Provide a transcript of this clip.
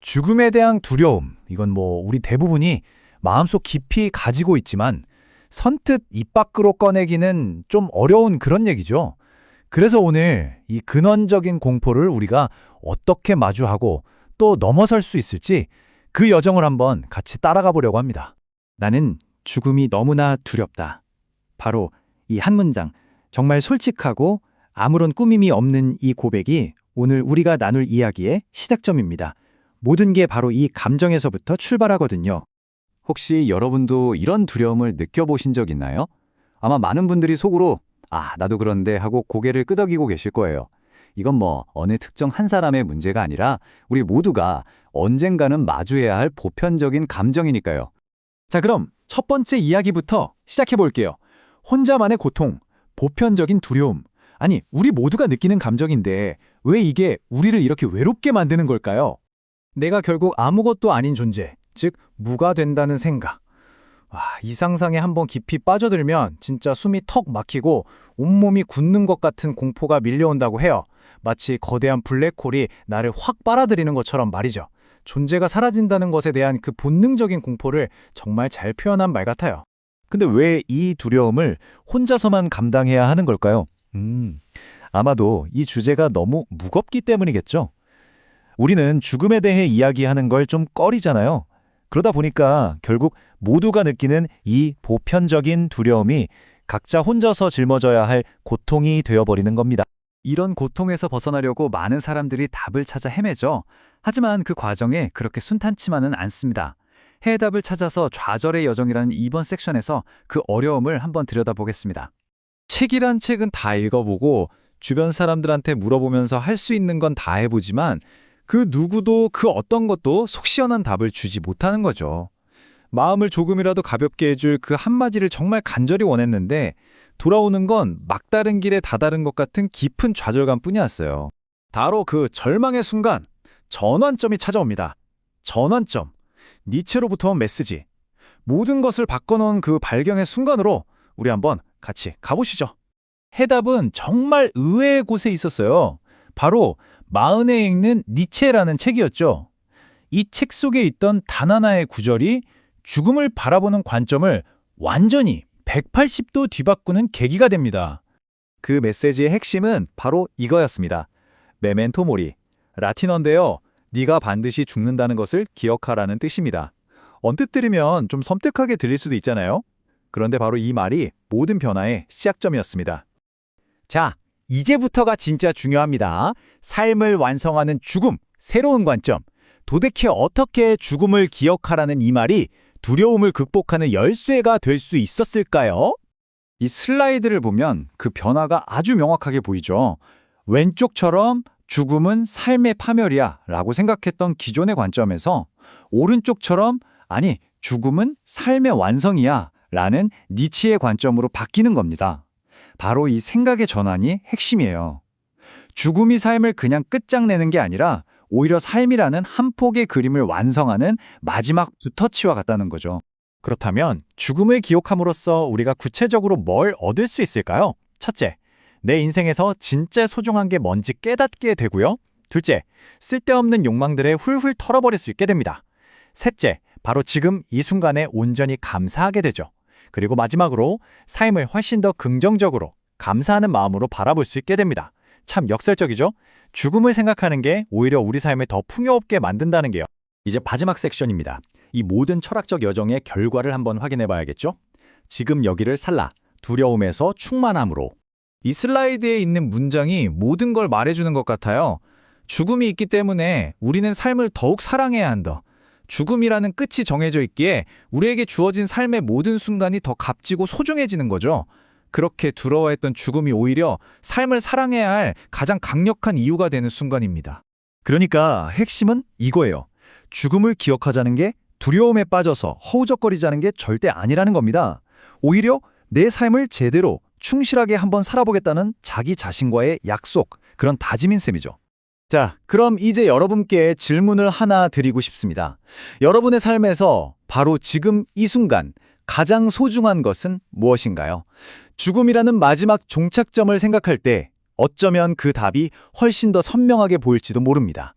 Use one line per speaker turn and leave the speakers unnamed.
죽음에 대한 두려움, 이건 뭐 우리 대부분이 마음속 깊이 가지고 있지만 선뜻 입 밖으로 꺼내기는 좀 어려운 그런 얘기죠. 그래서 오늘 이 근원적인 공포를 우리가 어떻게 마주하고 또 넘어설 수 있을지 그 여정을 한번 같이 따라가 보려고 합니다.
나는 죽음이 너무나 두렵다. 바로 이 한 문장, 정말 솔직하고 아무런 꾸밈이 없는 이 고백이 오늘 우리가 나눌 이야기의 시작점입니다. 모든 게 바로 이 감정에서부터 출발하거든요.
혹시 여러분도 이런 두려움을 느껴보신 적 있나요? 아마 많은 분들이 속으로 아, 나도 그런데 하고 고개를 끄덕이고 계실 거예요. 이건 뭐 어느 특정 한 사람의 문제가 아니라 우리 모두가 언젠가는 마주해야 할 보편적인 감정이니까요.
자, 그럼 첫 번째 이야기부터 시작해 볼게요. 혼자만의 고통, 보편적인 두려움. 아니, 우리 모두가 느끼는 감정인데 왜 이게 우리를 이렇게 외롭게 만드는 걸까요?
내가 결국 아무것도 아닌 존재, 즉 무가 된다는 생각. 와, 이 상상에 한번 깊이 빠져들면 진짜 숨이 턱 막히고 온몸이 굳는 것 같은 공포가 밀려온다고 해요. 마치 거대한 블랙홀이 나를 확 빨아들이는 것처럼 말이죠. 존재가 사라진다는 것에 대한 그 본능적인 공포를 정말 잘 표현한 말 같아요.
근데 왜 이 두려움을 혼자서만 감당해야 하는 걸까요? 음, 아마도 이 주제가 너무 무겁기 때문이겠죠. 우리는 죽음에 대해 이야기하는 걸 좀 꺼리잖아요. 그러다 보니까 결국 모두가 느끼는 이 보편적인 두려움이 각자 혼자서 짊어져야 할 고통이 되어버리는 겁니다.
이런 고통에서 벗어나려고 많은 사람들이 답을 찾아 헤매죠. 하지만 그 과정에 그렇게 순탄치만은 않습니다. 해답을 찾아서 좌절의 여정이라는 이번 섹션에서 그 어려움을 한번 들여다보겠습니다.
책이란 책은 다 읽어보고 주변 사람들한테 물어보면서 할 수 있는 건 다 해보지만 그 누구도 그 어떤 것도 속 시원한 답을 주지 못하는 거죠. 마음을 조금이라도 가볍게 해줄 그 한마디를 정말 간절히 원했는데 돌아오는 건 막다른 길에 다다른 것 같은 깊은 좌절감 뿐이었어요.
바로 그 절망의 순간 전환점이 찾아옵니다. 전환점. 니체로부터 온 메시지. 모든 것을 바꿔놓은 그 발견의 순간으로 우리 한번 같이 가보시죠.
해답은 정말 의외의 곳에 있었어요. 바로 마흔에 읽는 니체라는 책이었죠. 이 책 속에 있던 단 하나의 구절이 죽음을 바라보는 관점을 완전히 180도 뒤바꾸는 계기가 됩니다.
그 메시지의 핵심은 바로 이거였습니다. 메멘토 모리. 라틴어인데요. 네가 반드시 죽는다는 것을 기억하라는 뜻입니다. 언뜻 들으면 좀 섬뜩하게 들릴 수도 있잖아요. 그런데 바로 이 말이 모든 변화의 시작점이었습니다.
자, 이제부터가 진짜 중요합니다. 삶을 완성하는 죽음, 새로운 관점. 도대체 어떻게 죽음을 기억하라는 이 말이 두려움을 극복하는 열쇠가 될 수 있었을까요?
이 슬라이드를 보면 그 변화가 아주 명확하게 보이죠. 왼쪽처럼 죽음은 삶의 파멸이야 라고 생각했던 기존의 관점에서 오른쪽처럼 아니 죽음은 삶의 완성이야 라는 니치의 관점으로 바뀌는 겁니다. 바로 이 생각의 전환이 핵심이에요. 죽음이 삶을 그냥 끝장내는 게 아니라 오히려 삶이라는 한 폭의 그림을 완성하는 마지막 붓터치와 같다는 거죠.
그렇다면 죽음을 기억함으로써 우리가 구체적으로 뭘 얻을 수 있을까요? 첫째, 내 인생에서 진짜 소중한 게 뭔지 깨닫게 되고요. 둘째, 쓸데없는 욕망들에 훌훌 털어버릴 수 있게 됩니다. 셋째, 바로 지금 이 순간에 온전히 감사하게 되죠. 그리고 마지막으로 삶을 훨씬 더 긍정적으로 감사하는 마음으로 바라볼 수 있게 됩니다. 참 역설적이죠? 죽음을 생각하는 게 오히려 우리 삶을 더 풍요롭게 만든다는 게요. 이제 마지막 섹션입니다. 이 모든 철학적 여정의 결과를 한번 확인해 봐야겠죠? 지금 여기를 살라. 두려움에서 충만함으로.
이 슬라이드에 있는 문장이 모든 걸 말해주는 것 같아요. 죽음이 있기 때문에 우리는 삶을 더욱 사랑해야 한다. 죽음이라는 끝이 정해져 있기에 우리에게 주어진 삶의 모든 순간이 더 값지고 소중해지는 거죠. 그렇게 두려워했던 죽음이 오히려 삶을 사랑해야 할 가장 강력한 이유가 되는 순간입니다.
그러니까 핵심은 이거예요. 죽음을 기억하자는 게 두려움에 빠져서 허우적거리자는 게 절대 아니라는 겁니다. 오히려 내 삶을 제대로 충실하게 한번 살아보겠다는 자기 자신과의 약속, 그런 다짐인 셈이죠. 자, 그럼 이제 여러분께 질문을 하나 드리고 싶습니다. 여러분의 삶에서 바로 지금 이 순간 가장 소중한 것은 무엇인가요? 죽음이라는 마지막 종착점을 생각할 때 어쩌면 그 답이 훨씬 더 선명하게 보일지도 모릅니다.